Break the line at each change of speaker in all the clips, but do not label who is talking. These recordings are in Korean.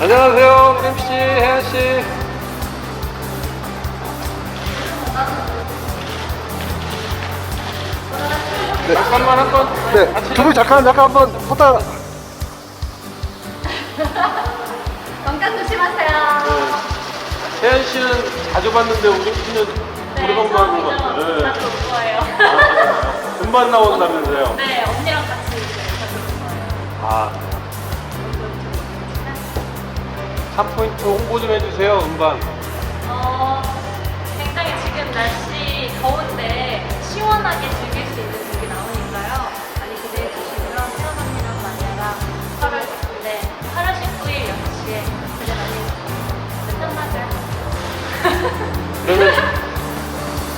안녕하세요, 우림 씨, 혜연 씨. 잠깐만 한번
네, 두 분 잠깐 잠깐 한번 포타
건강 조심하세요.
혜연 씨는 자주 봤는데 우림 씨는 오래간만에
처음이죠.
본것 같아요.
자주 올 거예요.
금방 나온다면서요?
네, 언니랑 같이.
아. 3포인트 홍보 좀 해주세요, 음반.
어, 굉장히 지금 날씨 더운데 시원하게 즐길 수 있는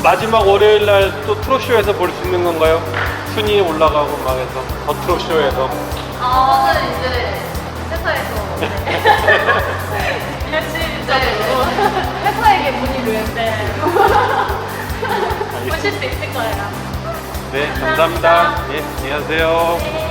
마지막 월요일 날 또 트롯쇼에서 볼 수 있는 건가요? 순위 올라가고 막 해서 더 트롯쇼에서
아, 저는 이제 회사에서 네. 열심히 짜고 회사에게 문의를 네. 보실 수 있을 거예요.
네 감사합니다 예 안녕하세요
네.